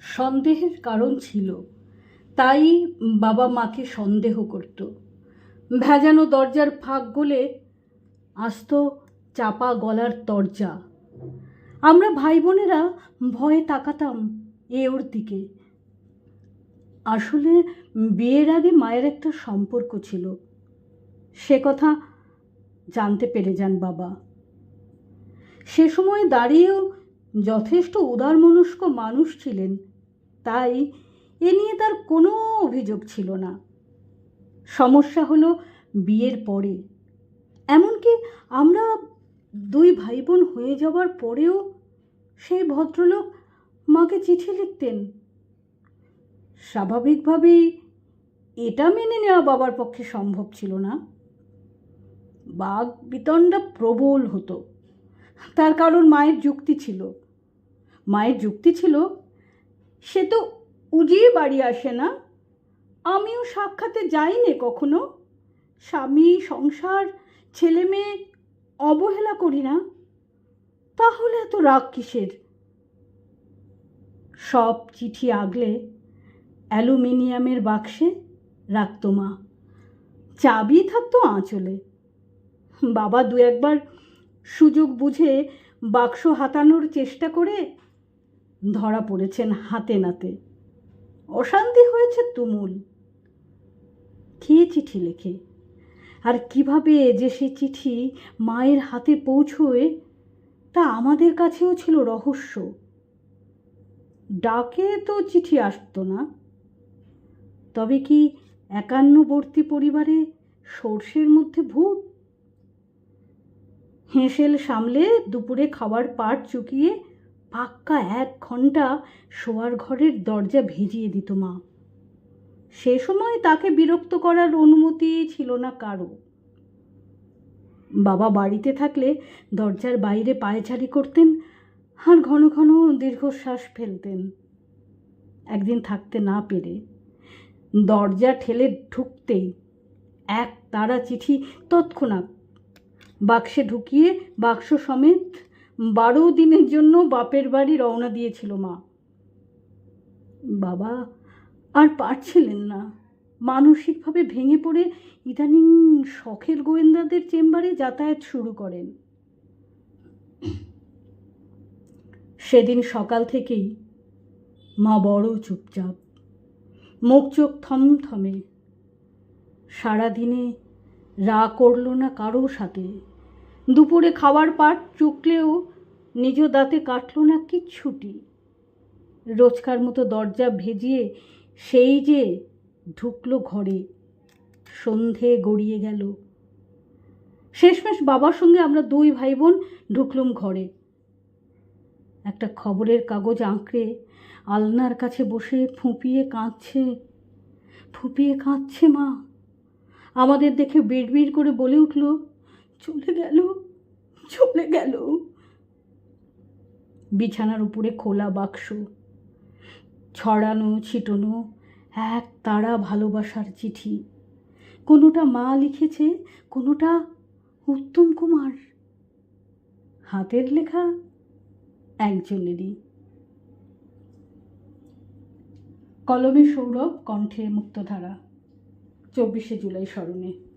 সন্দেহের কারণ ছিল। তাই বাবা মাকে সন্দেহ করত। ভেজানো দরজার ফাঁক গলে আসতো চাপা গলার দরজা আমরা ভাই বোনেরা ভয়ে তাকাতাম এ ওর দিকে। আসলে বিয়ের আগে মায়ের একটা সম্পর্ক ছিল। সে কথা জানতে পেরে যান বাবা। সে সময় দাঁড়িয়েও যথেষ্ট উদারমনস্ক মানুষ ছিলেন। তাই এ নিয়ে তার কোনো অভিযোগ ছিল না। সমস্যা হলো বিয়ের পরে। এমনকি আমরা দুই ভাই বোন হয়ে যাওয়ার পরেও সেই ভদ্রলোক মাকে চিঠি লিখতেন। স্বাভাবিকভাবেই এটা মেনে নেওয়া বাবার পক্ষে সম্ভব ছিল না। বাঘ বিতণ্ডা প্রবল হতো। তার কারণ মায়ের যুক্তি ছিল। মায়ের যুক্তি ছিল সে তো উজিয়ে বাড়ি আসে না। আমিও সাক্ষাতে যাইনি কখনো। স্বামী, সংসার, ছেলে মেয়ে অবহেলা করি না। তাহলে এত রাগ কিসের? সব চিঠি আগলে অ্যালুমিনিয়ামের বাক্সে রাখতো মা। চাবি থাকতো আঁচলে। বাবা দু একবার সুযোগ বুঝে বাক্স হাতানোর চেষ্টা করে ধরা পড়েছেন হাতে নাতে। অশান্তি হয়েছে তুমুল। কে চিঠি লেখে? আর কীভাবে যে সে চিঠি মায়ের হাতে পৌঁছয়, তা আমাদের কাছেও ছিল রহস্য। ডাকে তো চিঠি আসতো না। তবে কি একান্নবর্তী পরিবারে সর্ষের মধ্যে ভূত? হেঁসেল সামলে দুপুরে খাবার পাট চুকিয়ে পাক্কা এক ঘণ্টা শোয়ার ঘরের দরজা ভিজিয়ে দিত মা। সে সময় তাকে বিরক্ত করার অনুমতি ছিল না কারও। বাবা বাড়িতে থাকলে দরজার বাইরে পায়চারি করতেন আর ঘন ঘন দীর্ঘশ্বাস ফেলতেন। একদিন থাকতে না পেরে দরজা ঠেলে ঢুকতেই এক তারা চিঠি তৎক্ষণাৎ বাক্সে ঢুকিয়ে বাক্স সমেত বারো দিনের জন্য বাপের বাড়ি রওনা দিয়েছিল মা। বাবা, আর পারছিলেন না। মানসিকভাবে ভেঙে পড়ে ইদানিং শখের গোয়েন্দাদের চেম্বারে যাতায়াত শুরু করেন। সেদিন সকাল থেকেই মা বড় চুপচাপ, মুখ চোখ থমথমে। সারাদিনে রা করল না কারও সাথে। দুপুরে খাওয়ার পাট চুকলেও নিজ দাঁতে কাটল না কিচ্ছুটি। রোজকার মতো দরজা ভেজিয়ে সেই যে ঢুকলো ঘরে, সন্ধে গড়িয়ে গেল। শেষমেশ বাবার সঙ্গে আমরা দুই ভাই বোন ঢুকলুম ঘরে। একটা খবরের কাগজ আঁকড়ে আলনার কাছে বসে ফুঁপিয়ে কাঁদছে ফুঁপিয়ে কাঁদছে মা। আমাদের দেখে বিড়বিড় করে বলে উঠল, চলে গেল চলে গেল। বিছানার উপরে খোলা বাক্স। ছড়ানো, ছিটানো, এক তারা ভালোবাসার চিঠি। কোনোটা মা লিখেছে, কোনোটা উত্তম কুমার। হাতের লেখা একজনেরই। কলমে সৌরভ, কণ্ঠে মুক্তধারা। চব্বিশে জুলাই স্মরণে।